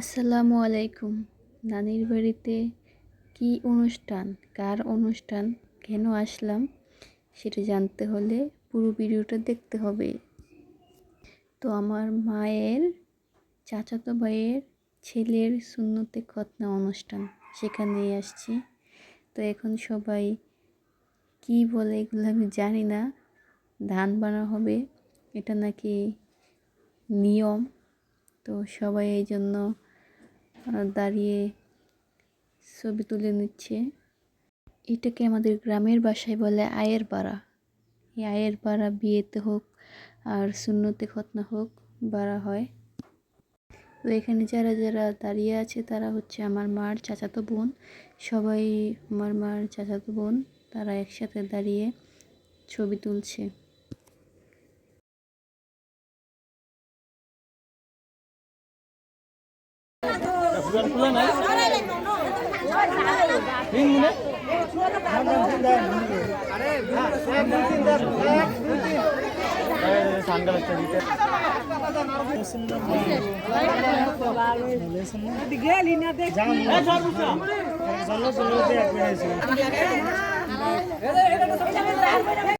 আসসালামু আলাইকুম। নানির বাড়িতে কি অনুষ্ঠান? কার অনুষ্ঠান? কেন আসলাম? সেটা জানতে হলে পুরো ভিডিওটা দেখতে হবে। তো আমার মায়ের, চাচাতো ভাইয়ের ছেলের সুন্নতে খতনা অনুষ্ঠান, সেখানেই আসছি। তো এখন সবাই কি বলে এগুলো আমি জানি না। ধান বানা হবে, এটা নাকি নিয়ম। তো সবাই এই জন্য দাঁড়িয়ে ছবি তুলে নিচ্ছে। এটাকে আমাদের গ্রামের বাসায় বলে আয়ের পাড়া এই আয়ের পাড়া বিয়েতে হোক আর শূন্যতে খতনা হোক, বাড়া হয়। তো এখানে যারা যারা দাঁড়িয়ে আছে, তারা হচ্ছে আমার মার চাচাতো বোন। সবাই আমার মার চাচাতো বোন। তারা একসাথে দাঁড়িয়ে ছবি তুলছে। এত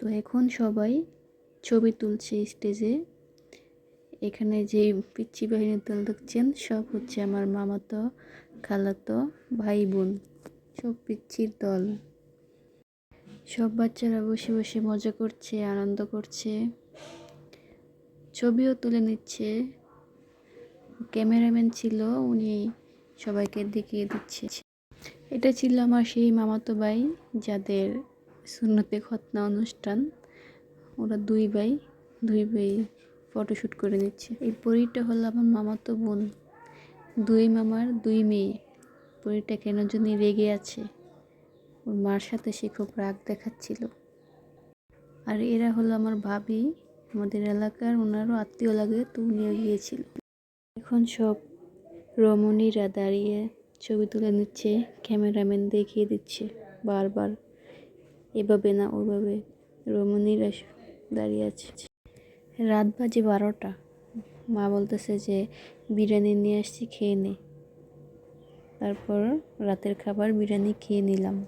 তো এখন সবাই ছবি তুলছে স্টেজে। এখানে যে পিচ্ছি বাহিনীর দল দেখছেন সব হচ্ছে আমার মামাতো, খালাতো ভাই বোন সব পিচ্ছির দল। সব বাচ্চারা বসে বসে মজা করছে, আনন্দ করছে। ছবিও তুলে নিচ্ছে। ক্যামেরাম্যান ছিল, উনি সবাইকে দেখিয়ে দিচ্ছে। এটা ছিল আমার সেই মামাতো ভাই, যাদের সুন্নতে খতনা অনুষ্ঠান। ওরা দুই ভাই দুই ভাই ফটোশ্যুট করে নিচ্ছে। এই পরীটা হলো আমার মামাতো বোন। দুই মামার দুই মেয়ে। পরীটা কেন জন্য রেগে আছে। ওর মার সাথে সে খুব রাগ দেখাচ্ছিল। আর এরা হলো আমার ভাবি, আমাদের এলাকার ওনারও আত্মীয় লাগে, তো উনিও গিয়েছিল। এখন সব রমণীরা দাঁড়িয়ে ছবি তুলে নিচ্ছে, ক্যামেরাম্যান দেখিয়ে দিচ্ছে বারবার। এভাবে না ওইভাবে রমণীরা দাঁড়িয়ে আছে। রাত বাজে বারোটা। মা বলতেছে যে, বিরিয়ানি নিয়ে আসছি, খেয়ে নে। তারপর রাতের খাবার বিরিয়ানি খেয়ে নিলাম।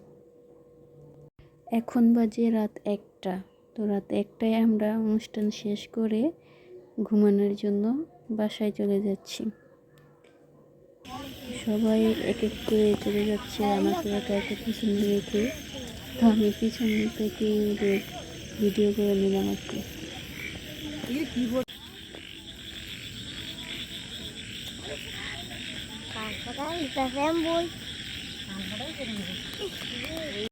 এখন বাজে রাত একটা। তো রাত একটায় আমরা অনুষ্ঠান শেষ করে ঘুমানোর জন্য বাসায় চলে যাচ্ছি। সবাই এক এক করে চলে যাচ্ছে, আমাকে একা একা পিছনে রেখে তো আমি পিছন থেকে ভিডিও করে নিলাম এটা বল